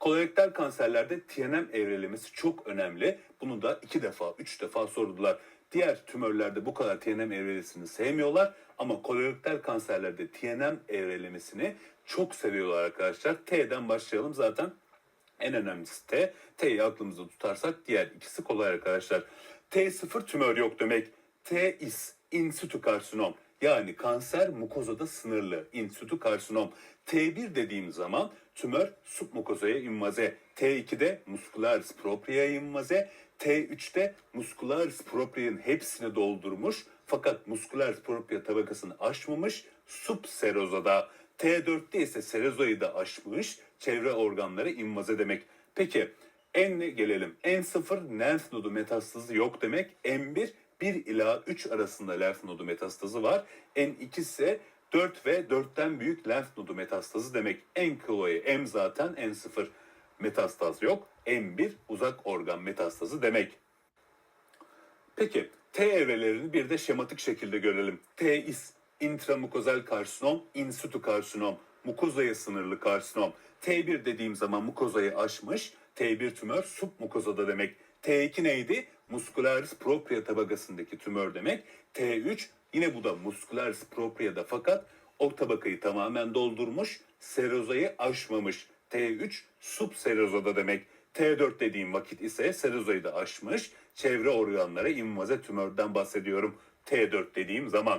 Kolorektal kanserlerde TNM evrelemesi çok önemli. Bunu da iki defa, üç defa sordular. Diğer tümörlerde bu kadar TNM evrelemesini sevmiyorlar ama kolorektal kanserlerde TNM evrelemesini çok seviyorlar arkadaşlar. T'den başlayalım zaten en önemlisi T. T'yi aklımızda tutarsak diğer ikisi kolay arkadaşlar. T0 tümör yok demek. T is in situ karsinom. Yani kanser mukozada sınırlı. In situ karsinom. T1 dediğim zaman tümör submukozaya invaze. T2'de muscularis propria'ya invaze. T3'te muscularis propria'nın hepsini doldurmuş fakat muscularis propria tabakasını aşmamış subserozada. T4'te ise serozoyu da aşmış çevre organları invaze demek. Peki N'e gelelim. N0 lenf nodu metastazı yok demek. N1 1 ila 3 arasında lenf nodu metastazı var. N2 ise 4 ve 4'ten büyük lenf nodu metastazı demek. En kolayı M zaten N0 metastaz yok. M1 uzak organ metastazı demek. Peki T evrelerini bir de şematik şekilde görelim. T is intramukozal karsinom, in situ karsinom, mukozaya sınırlı karsinom. T1 dediğim zaman mukozayı aşmış, T1 tümör submukozada demek. T2 neydi? Muscularis propria tabakasındaki tümör demek. T3 yine bu da muscularis propria'da fakat o tabakayı tamamen doldurmuş, serozayı aşmamış. T3 subserozada demek. T4 dediğim vakit ise serozayı da aşmış, çevre organlara invaze tümörden bahsediyorum. T4 dediğim zaman.